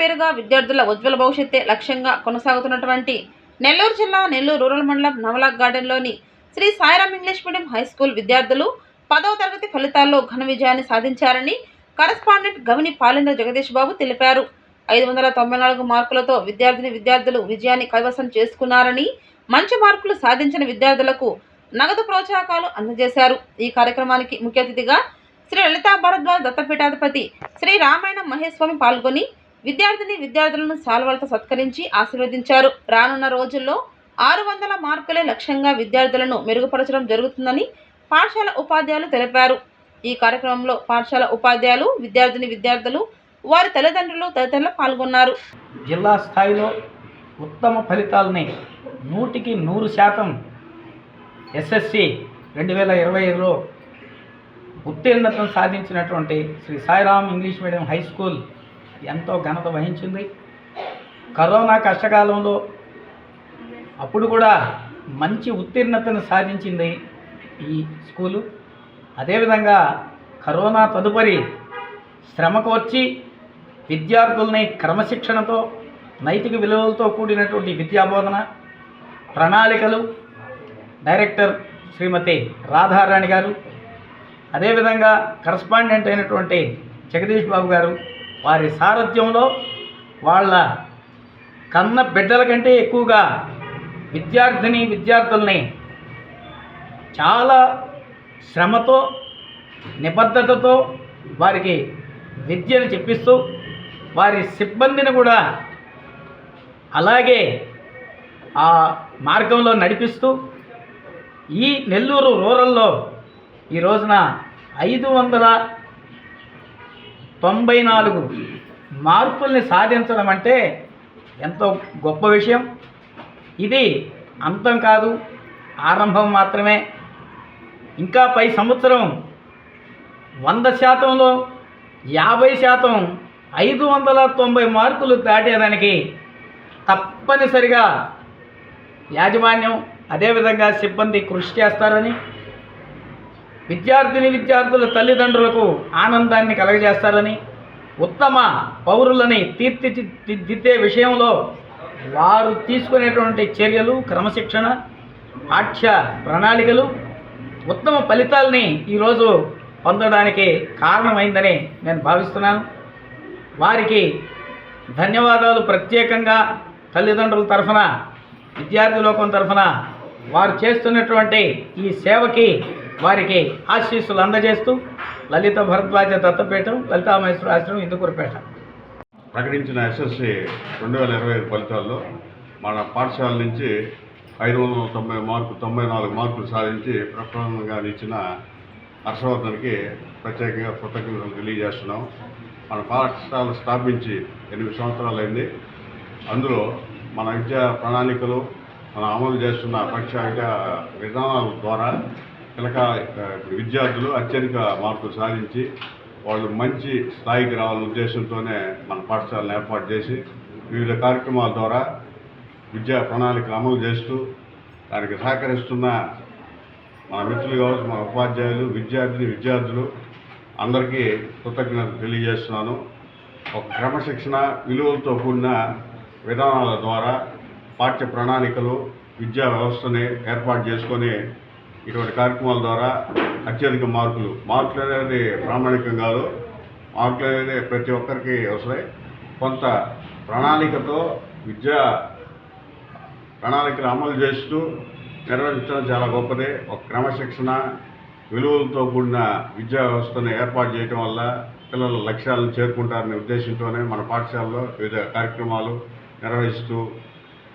పేరుగా విద్యార్థుల ఉజ్వల భవిష్యత్తే లక్ష్యంగా కొనసాగుతున్నటువంటి నెల్లూరు జిల్లా నెల్లూరు రూరల్ మండలం Navalak గార్డెన్లోని Shri Sairam English medium high school విద్యార్థులు పదవ తరగతి ఫలితాల్లో ఘన విజయాన్ని సాధించారని కరస్పాండెంట్ గవిని పాలేంద్ర జగదీష్ బాబు తెలిపారు. ఐదు వందల తొంభై నాలుగు మార్కులతో విద్యార్థిని విద్యార్థులు విజయాన్ని కైవసం చేసుకున్నారని మంచి మార్కులు సాధించిన విద్యార్థులకు నగదు ప్రోత్సాహకాలు అందజేశారు. ఈ కార్యక్రమానికి ముఖ్య అతిథిగా శ్రీ లలితా భరద్వాజ్ దత్తపీఠాధిపతి శ్రీ రామాయణ మహేష్ పాల్గొని విద్యార్థిని విద్యార్థులను సాల్వలతో సత్కరించి ఆశీర్వదించారు. రానున్న రోజుల్లో ఆరు వందల మార్కులే లక్ష్యంగా విద్యార్థులను మెరుగుపరచడం జరుగుతుందని పాఠశాల ఉపాధ్యాయులు తెలిపారు. ఈ కార్యక్రమంలో పాఠశాల ఉపాధ్యాయులు విద్యార్థిని విద్యార్థులు వారి తల్లిదండ్రులు తదితరులు పాల్గొన్నారు. జిల్లా స్థాయిలో ఉత్తమ ఫలితాలని నూటికి నూరు శాతం ఎస్ఎస్సి రెండు వేల ఇరవై ఐదులో ఉత్తీర్ణతను సాధించినటువంటి Shri Sairam English medium high school ఎంతో ఘనత వహించింది. కరోనా కష్టకాలంలో అప్పుడు కూడా మంచి ఉత్తీర్ణతను సాధించింది ఈ స్కూలు. అదేవిధంగా కరోనా తదుపరి శ్రమకు వచ్చి విద్యార్థుల్ని క్రమశిక్షణతో నైతిక విలువలతో కూడినటువంటి విద్యాబోధన ప్రణాళికలు డైరెక్టర్ శ్రీమతి రాధారాణి గారు అదేవిధంగా కరస్పాండెంట్ అయినటువంటి జగదీష్ బాబు గారు వారి సారథ్యంలో వాళ్ళ కన్న బిడ్డల కంటే ఎక్కువగా విద్యార్థిని విద్యార్థుల్ని చాలా శ్రమతో నిబద్ధతతో వారికి విద్యను చెప్పిస్తూ వారి సిబ్బందిని కూడా అలాగే ఆ మార్గంలో నడిపిస్తూ ఈ నెల్లూరు రూరల్లో ఈ రోజున ఐదు వందల తొంభై నాలుగు మార్పుల్ని సాధించడం అంటే ఎంతో గొప్ప విషయం. ఇది అంతం కాదు ఆరంభం మాత్రమే. ఇంకా పై సంవత్సరం వంద శాతంలో యాభై శాతం ఐదు వందల తొంభై మార్కులు దాటేదానికి తప్పనిసరిగా యాజమాన్యం అదేవిధంగా సిబ్బంది కృషి చేస్తారని విద్యార్థిని విద్యార్థుల తల్లిదండ్రులకు ఆనందాన్ని కలగజేస్తారని ఉత్తమ పౌరులని తీర్చిదిద్దే విషయంలో వారు తీసుకునేటువంటి చర్యలు క్రమశిక్షణ పాఠ్య ప్రణాళికలు ఉత్తమ ఫలితాలని ఈరోజు పొందడానికి కారణమైందని నేను భావిస్తున్నాను. వారికి ధన్యవాదాలు. ప్రత్యేకంగా తల్లిదండ్రుల తరఫున విద్యార్థి లోకం తరఫున వారు చేస్తున్నటువంటి ఈ సేవకి వారికి ఆశీస్సులు అందజేస్తూ లలిత భరద్వాజ దత్తపీఠం లలితామహేశ్వర ఆశ్రమం ఇందుకూరుపేట. ప్రకటించిన ఎస్ఎస్సి రెండు వేల ఇరవై ఐదు ఫలితాల్లో మన పాఠశాల నుంచి ఐదు వందల తొంభై మార్కు తొంభై నాలుగు మార్కులు సాధించి ప్రకటనగా ఇచ్చిన హర్షవర్ధన్కి ప్రత్యేకంగా కృతజ్ఞతలు తెలియజేస్తున్నాం. మన పాఠశాల స్థాపించి ఎనిమిది సంవత్సరాలైంది. అందులో మన విద్యా ప్రణాళికలు మనం అమలు చేస్తున్న పక్ష విద్యా విధానాల ద్వారా పిలక ఇప్పుడు విద్యార్థులు అత్యధిక మార్కులు సాధించి వాళ్ళు మంచి స్థాయికి రావాలనే ఉద్దేశంతోనే మన పాఠశాలను ఏర్పాటు చేసి వివిధ కార్యక్రమాల ద్వారా విద్యా ప్రణాళికలు అమలు చేస్తూ దానికి సహకరిస్తున్న మన మిత్రులు కావచ్చు మన ఉపాధ్యాయులు విద్యార్థిని విద్యార్థులు అందరికీ కృతజ్ఞతలు తెలియజేస్తున్నాను. ఒక క్రమశిక్షణ విలువలతో కూడిన విధానాల ద్వారా పాఠ్య ప్రణాళికలు విద్యా వ్యవస్థని ఏర్పాటు చేసుకొని ఇటువంటి కార్యక్రమాల ద్వారా అత్యధిక మార్కులు. మార్కులు అనేది ప్రామాణికం కాదు. మార్కులు అనేది ప్రతి ఒక్కరికి అవసరం కొంత ప్రణాళికతో విద్యా ప్రణాళికలు అమలు చేస్తూ నిర్వహించడం చాలా గొప్పది. ఒక క్రమశిక్షణ విలువలతో కూడిన విద్యా వ్యవస్థను ఏర్పాటు చేయడం వల్ల పిల్లల లక్ష్యాలను చేరుకుంటారనే ఉద్దేశంతోనే మన పాఠశాలలో వివిధ కార్యక్రమాలు నిర్వహిస్తూ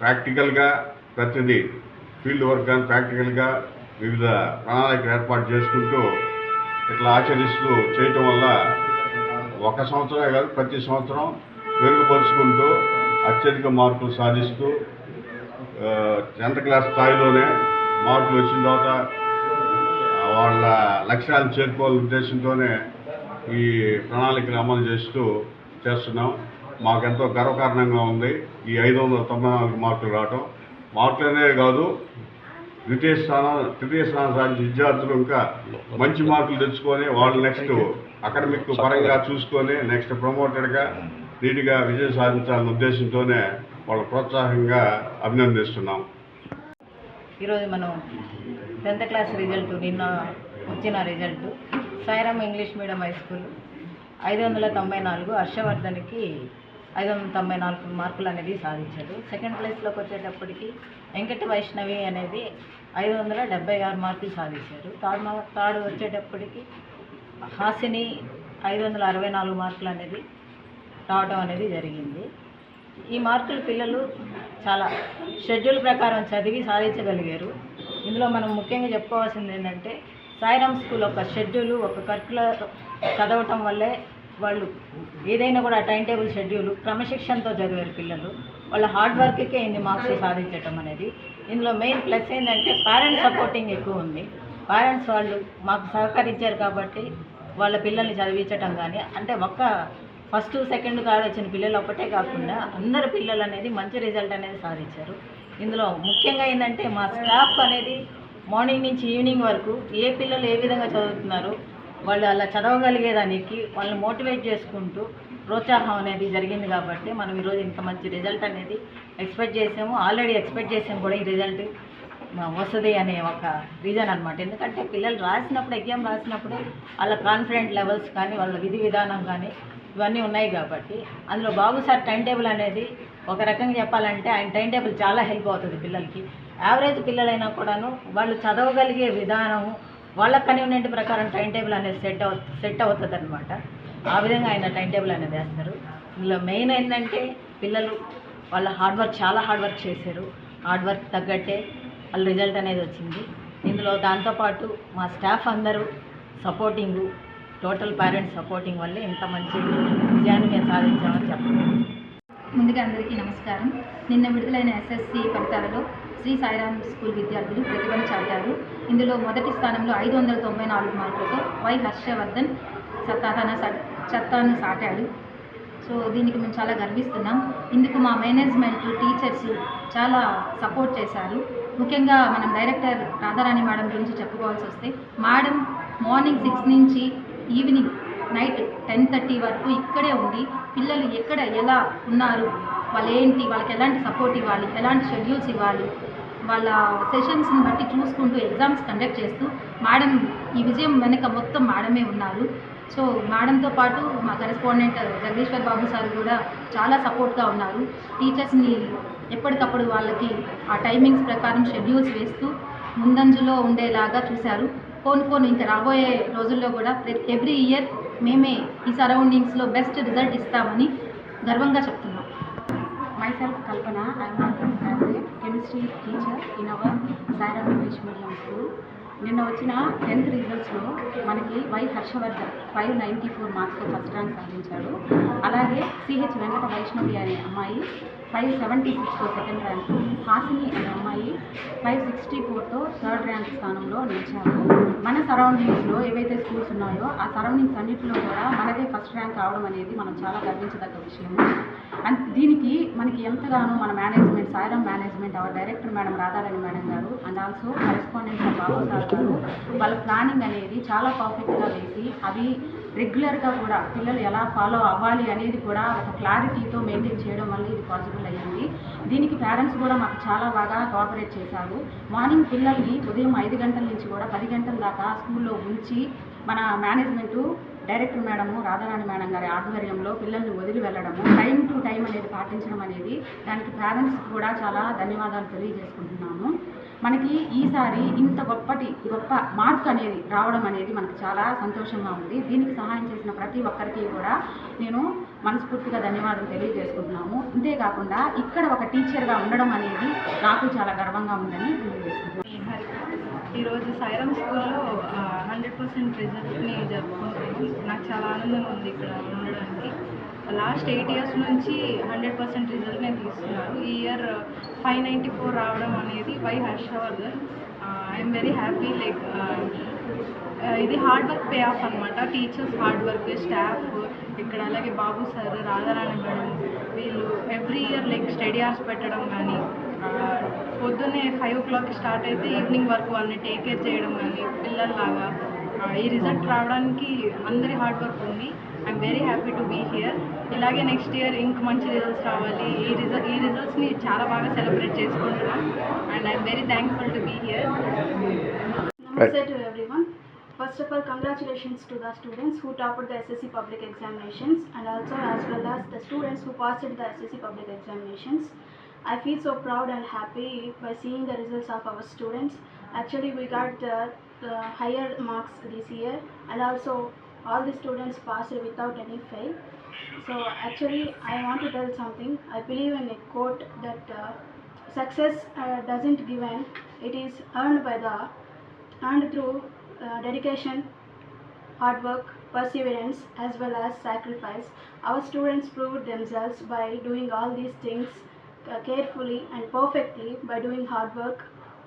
ప్రాక్టికల్గా ప్రతిదీ ఫీల్డ్ వర్క్ కానీ ప్రాక్టికల్గా వివిధ ప్రణాళికలు ఏర్పాటు చేసుకుంటూ ఇట్లా ఆచరిస్తూ చేయటం వల్ల ఒక సంవత్సరమే కాదు ప్రతి సంవత్సరం మెరుగుపరుచుకుంటూ అత్యధిక మార్కులు సాధిస్తూ టెన్త్ క్లాస్ స్థాయిలోనే మార్కులు వచ్చిన తర్వాత వాళ్ళ లక్ష్యాలను చేరుకోవాలనే ఉద్దేశంతోనే ఈ ప్రణాళికలు అమలు చేస్తూ చేస్తున్నాం. మాకెంతో గర్వకారణంగా ఉంది. ఈ ఐదు వందల తొంభై నాలుగు మార్కులు రావటం. మార్కులు అనేవి కాదు ద్వితీయ స్థానం తృతీయ స్థానం సాధించిన విద్యార్థులు ఇంకా మంచి మార్కులు తెచ్చుకొని వాళ్ళు నెక్స్ట్ అకాడమిక్ పరంగా చూసుకొని నెక్స్ట్ ప్రమోటెడ్గా నీటిగా విజయం సాధించాలనే ఉద్దేశంతోనే వాళ్ళ ప్రోత్సాహంగా అభినందిస్తున్నాం. ఈరోజు మనం టెన్త్ క్లాస్ రిజల్ట్ నిన్న వచ్చిన result Sairam English medium high school ఐదు వందల తొంభై నాలుగు హర్షవర్ధన్కి ఐదు వందల తొంభై నాలుగు మార్కులు అనేది సాధించాడు. సెకండ్ ప్లేస్లోకి వచ్చేటప్పటికి వెంకట వైష్ణవి అనేది ఐదు వందల డెబ్బై ఆరు మార్కులు సాధించారు థర్డ్ మా థర్డ్ వచ్చేటప్పటికి హాసిని ఐదు వందల అరవై నాలుగు మార్కులు అనేది రావడం అనేది జరిగింది. ఈ మార్కులు పిల్లలు చాలా షెడ్యూల్ ప్రకారం చదివి సాధించగలిగారు. ఇందులో మనం ముఖ్యంగా చెప్పుకోవాల్సింది ఏంటంటే సాయిరామ్ స్కూల్ ఒక షెడ్యూల్ ఒక కర్కుల చదవటం వల్లే వాళ్ళు ఏదైనా కూడా టైం టేబుల్ షెడ్యూల్ క్రమశిక్షణతో చదివారు పిల్లలు. వాళ్ళ హార్డ్ వర్క్కే ఇన్ని మార్క్స్ సాధించటం అనేది. ఇందులో మెయిన్ ప్లస్ ఏంటంటే పేరెంట్స్ సపోర్టింగ్ ఎక్కువ ఉంది. పేరెంట్స్ వాళ్ళు మాకు సహకరించారు కాబట్టి వాళ్ళ పిల్లల్ని చదివించటం కానీ అంటే ఒక్క ఫస్ట్ సెకండ్ కాడ వచ్చిన పిల్లలు ఒకటే కాకుండా అందరు పిల్లలు అనేది మంచి రిజల్ట్ అనేది సాధించారు. ఇందులో ముఖ్యంగా ఏంటంటే మా స్టాఫ్ అనేది మార్నింగ్ నుంచి ఈవినింగ్ వరకు ఏ పిల్లలు ఏ విధంగా చదువుతున్నారు వాళ్ళు అలా చదవగలిగేదానికి వాళ్ళని మోటివేట్ చేసుకుంటూ ప్రోత్సాహం అనేది జరిగింది కాబట్టి మనం ఈరోజు ఇంత మంచి రిజల్ట్ అనేది ఎక్స్పెక్ట్ చేసాము. ఆల్రెడీ ఎక్స్పెక్ట్ చేసాము కూడా ఈ రిజల్ట్ వస్తుంది అనే ఒక రీజన్ అనమాట ఎందుకంటే పిల్లలు రాసినప్పుడు ఎగ్జామ్ రాసినప్పుడు వాళ్ళ కాన్ఫిడెంట్ లెవెల్స్ కానీ వాళ్ళ విధి విధానం కానీ ఇవన్నీ ఉన్నాయి కాబట్టి అందులో బాబు సార్ టైం టేబుల్ అనేది ఒక రకంగా చెప్పాలంటే ఆయన టైం టేబుల్ చాలా హెల్ప్ అవుతుంది పిల్లలకి. యావరేజ్ పిల్లలైనా కూడాను వాళ్ళు చదవగలిగే విధానం వాళ్ళ కన్వీనియంట్ ప్రకారం టైం టేబుల్ అనేది సెట్ అవు సెట్ అవుతుంది అనమాట ఆ విధంగా ఆయన టైం టేబుల్ అనేది వేస్తారు. ఇందులో మెయిన్ ఏంటంటే పిల్లలు వాళ్ళ హార్డ్ వర్క్ చాలా హార్డ్ వర్క్ చేశారు. హార్డ్ వర్క్ తగ్గట్టే వాళ్ళ రిజల్ట్ అనేది వచ్చింది. ఇందులో దాంతోపాటు మా స్టాఫ్ అందరూ సపోర్టింగు టోటల్ పేరెంట్స్ సపోర్టింగ్ వల్లే ఇంత మంచి విజయాన్ని మేము సాధించామని చెప్పాలి ముందుగా అందరికీ నమస్కారం. నిన్న విడుదలైన ఎస్ఎస్సి ఫలితాలలో శ్రీ సాయిరామ్ స్కూల్ విద్యార్థులు ప్రతిభ చాటారు. ఇందులో మొదటి స్థానంలో ఐదు వందల తొంభై నాలుగు మార్కులతో వై హర్షవర్ధన్ సత్తాన సత్తాను సాటాడు. సో దీనికి మేము చాలా గర్విస్తున్నాం. ఇందుకు మా మేనేజ్మెంట్ టీచర్స్ చాలా సపోర్ట్ చేశారు. ముఖ్యంగా మనం డైరెక్టర్ రాధారాణి మేడం గురించి చెప్పుకోవాల్సి వస్తే మేడం మార్నింగ్ సిక్స్ నుంచి ఈవినింగ్ నైట్ టెన్ థర్టీ వరకు ఇక్కడే ఉండి పిల్లలు ఎక్కడ ఎలా ఉన్నారు? వాళ్ళు ఏంటి వాళ్ళకి ఎలాంటి సపోర్ట్ ఇవ్వాలి? ఎలాంటి షెడ్యూల్స్ ఇవ్వాలి? వాళ్ళ సెషన్స్ని బట్టి చూసుకుంటూ ఎగ్జామ్స్ కండక్ట్ చేస్తూ మేడం ఈ విజయం వెనక మొత్తం మేడమే ఉన్నారు. సో మేడంతో పాటు మా కరెస్పాండెంట్ జగదీశ్వర్ బాబు సార్ కూడా చాలా సపోర్ట్గా ఉన్నారు. టీచర్స్ని ఎప్పటికప్పుడు వాళ్ళకి ఆ టైమింగ్స్ ప్రకారం షెడ్యూల్స్ వేస్తూ ముందంజలో ఉండేలాగా చూశారు. ఫోన్ ఫోన్ ఇంకా రాబోయే రోజుల్లో కూడా ప్రతి ఎవ్రీ ఇయర్ మేమే ఈ సరౌండింగ్స్లో బెస్ట్ రిజల్ట్ ఇస్తామని గర్వంగా చెప్తున్నాం. Myself Kalpana I'm working as a chemistry teacher in medium school నిన్న వచ్చిన టెన్త్ రిజల్ట్స్లో మనకి Y Harshavardhan five ninety four మార్క్స్తో first rank సాధించాడు. అలాగే సిహెచ్ వెంకట వైష్ణవి అనే అమ్మాయి ఫైవ్ సెవెంటీ సిక్స్తో సెకండ్ ర్యాంక్ హాసిని అనే అమ్మాయి ఫైవ్ సిక్స్టీ ఫోర్తో థర్డ్ ర్యాంక్ స్థానంలో నిలిచారు. మన సరౌండింగ్స్లో ఏవైతే స్కూల్స్ ఉన్నాయో ఆ సరౌండింగ్స్ అన్నింటిలో కూడా మనదే ఫస్ట్ ర్యాంక్ రావడం అనేది మనం చాలా గర్వించదగ్గ విషయం అండ్ దీనికి మనకి ఎంతగానో మన management Sairam management our director madam Radharani madam garu and also correspondent Babu sir garu వాళ్ళ ప్లానింగ్ అనేది చాలా పర్ఫెక్ట్గా వేసి అవి రెగ్యులర్గా కూడా పిల్లలు ఎలా ఫాలో అవ్వాలి అనేది కూడా ఒక క్లారిటీతో మెయింటైన్ చేయడం వల్ల ఇది పాసిబుల్ అయ్యింది. దీనికి పేరెంట్స్ కూడా మాకు చాలా బాగా కోఆపరేట్ చేశారు. మార్నింగ్ పిల్లల్ని ఉదయం ఐదు గంటల నుంచి కూడా పది గంటల దాకా స్కూల్లో ఉంచి మన management director madam Radharani madam గారి ఆధ్వర్యంలో పిల్లల్ని వదిలి వెళ్ళడము టైం టు టైం అనేది పాటించడం అనేది దానికి పేరెంట్స్ కూడా చాలా ధన్యవాదాలు తెలియజేసుకుంటున్నాము మనకి ఈసారి ఇంత గొప్పటి గొప్ప మార్క్ అనేది రావడం అనేది మనకు చాలా సంతోషంగా ఉంది. దీనికి సహాయం చేసిన ప్రతి ఒక్కరికి కూడా నేను మనస్ఫూర్తిగా ధన్యవాదాలు తెలియజేసుకుంటున్నాము. అంతేకాకుండా ఇక్కడ ఒక టీచర్గా ఉండడం అనేది నాకు చాలా గర్వంగా ఉందని తెలియజేస్తున్నాను ఈరోజు సైరమ్ స్కూల్లో హండ్రెడ్ పర్సెంట్ రిజల్ట్ని జరుపుకుంటున్నాను నాకు చాలా ఆనందంగా ఉంది ఇక్కడ ఉండడానికి. లాస్ట్ ఎయిట్ ఇయర్స్ నుంచి హండ్రెడ్ పర్సెంట్ రిజల్ట్ నేను తీసుకున్నాను. ఈ ఇయర్ ఫైవ్ నైంటీ ఫోర్ రావడం అనేది Y Harshavardhan. I'm very happy like ఇది హార్డ్ వర్క్ పే ఆఫ్ అనమాట టీచర్స్ హార్డ్ వర్క్ స్టాఫ్ ఇక్కడ అలాగే బాబు సార్ రాధారాణి మేడం వీళ్ళు every year like study hours పెట్టడం కానీ uh, పొద్దున్నే ఫైవ్ ఓ క్లాక్ స్టార్ట్ అయితే ఈవినింగ్ వరకు వాళ్ళని టేక్ కేర్ చేయడం కానీ పిల్లల్లాగా uh, ఈ రిజల్ట్ రావడానికి అందరి హార్డ్ వర్క్ ఉంది. I'm very happy to be here ఇలాగే నెక్స్ట్ ఇయర్ ఇంక మంచి రిజల్ట్స్ రావాలి ఈ రిజల్ట్ ఈ రిజల్ట్స్ని చాలా బాగా సెలబ్రేట్ చేసుకుంటున్నాం and I'm very thankful to be here Namaste to everyone. First of all, congratulations to the students who topped the SSC public examinations and also as well as the students who passed the SSC public examinations. I feel so proud and happy by seeing the results of our students. Actually, we got the, the higher marks this year and also all the students passed without any fail. So actually, I want to tell something. I believe in a quote that uh, success uh, doesn't given; it is earned by the earned through uh, dedication, hard work, perseverance, as well as sacrifice. Our students proved themselves by doing all these things uh, carefully and perfectly by doing hard work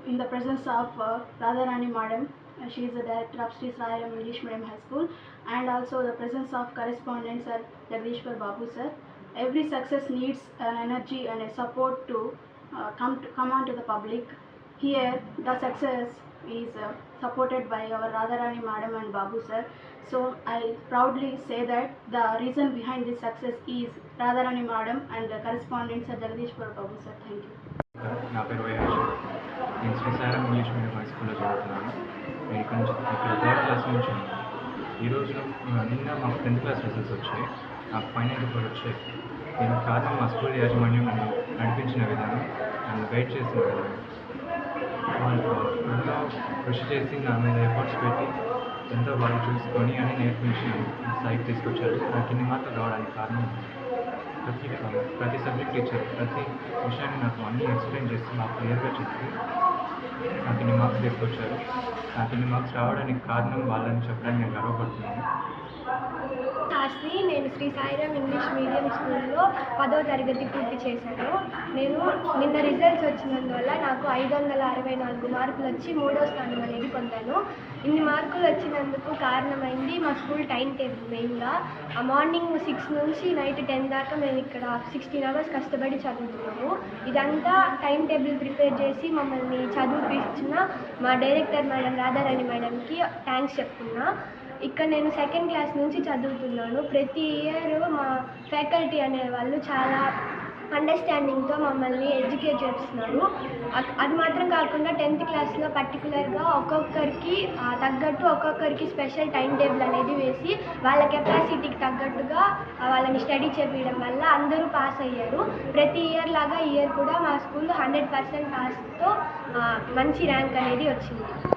in the presence of uh, Radharani Madam. She is the director of Sri Sairam English Medium High School and also the presence of correspondent sir Jagdishwar Babu sir. Every success needs an energy and a support to uh, come to, come on to the public. Here, the success is uh, supported by our Radharani Madam and Babu sir. So I proudly say that the reason behind this success is Radharani Madam and the correspondent sir Jagdishwar Babu sir. Thank you. నా పేరు వైరాజ్ నేను శ్రీసారం English medium high స్కూల్లో చదువుతున్నాను. నేను ఇక్కడ నుంచి ఇక్కడ third class నుంచి ఈరోజు నిన్న మాకు టెన్త్ క్లాస్ రిజల్ట్స్ వచ్చాయి. నాకు ఫైనల్ రిపోర్ట్ వచ్చాయి నేను కాదు మా స్కూల్ యాజమాన్యం నన్ను నడిపించిన విధానం నన్ను గైడ్ చేసిన విధానం. వాళ్ళు ఎంతో కృషి చేసి నా మీద ఎఫర్ట్స్ పెట్టి ఎంతో బాగా చూసుకొని అని నేర్పించి సైట్ తీసుకొచ్చారు. నాకు ఇన్ని మాత్రం రావడానికి కారణం ప్రతి ప్రతి సబ్జెక్ట్ టీచర్ ప్రతి విషయాన్ని నాకు అన్నీ ఎక్స్ప్లెయిన్ చేసి నాకు క్లియర్గా చెప్పి నాకు ఇన్ని మార్క్స్ తీసుకొచ్చారు. నాకు ఇన్ని మార్క్స్ రావడానికి కారణం వాళ్ళని చెప్పడానికి నేను గర్వపడుతున్నాను. శాస్త్రి నేను శ్రీ సాయిరామ్ ఇంగ్లీష్ మీడియం స్కూల్లో పదో తరగతి పూర్తి చేశాను. నేను నిన్న రిజల్ట్స్ వచ్చినందువల్ల నాకు ఐదు వందల అరవై నాలుగు మార్కులు వచ్చి మూడో స్థానం అనేది పొందాను. ఇన్ని మార్కులు వచ్చినందుకు కారణమైంది మా స్కూల్ టైం టేబుల్ మెయిన్గా. ఆ మార్నింగ్ సిక్స్ నుంచి నైట్ టెన్ దాకా మేము ఇక్కడ సిక్స్టీన్ అవర్స్ కష్టపడి చదువుతున్నాము ఇదంతా టైం టేబుల్ ప్రిపేర్ చేసి మమ్మల్ని చదివిపించిన మా డైరెక్టర్ మేడం రాధారాణి మేడంకి థ్యాంక్స్ చెప్తున్నా. ఇక్కడ నేను సెకండ్ క్లాస్ నుంచి చదువుతున్నాను. ప్రతి ఇయర్ మా ఫ్యాకల్టీ అనేవాళ్ళు చాలా అండర్స్టాండింగ్తో మమ్మల్ని ఎడ్యుకేట్ చేస్తున్నారు. అది మాత్రం కాకుండా టెన్త్ క్లాస్లో పర్టికులర్గా ఒక్కొక్కరికి తగ్గట్టు ఒక్కొక్కరికి స్పెషల్ టైం టేబుల్ అనేది వేసి వాళ్ళ కెపాసిటీకి తగ్గట్టుగా వాళ్ళని స్టడీ చేపించడం వల్ల అందరూ పాస్ అయ్యారు. ప్రతి ఇయర్ లాగా ఇయర్ కూడా మా స్కూల్ హండ్రెడ్ పర్సెంట్ పాస్తో మంచి ర్యాంక్ అనేది వచ్చింది.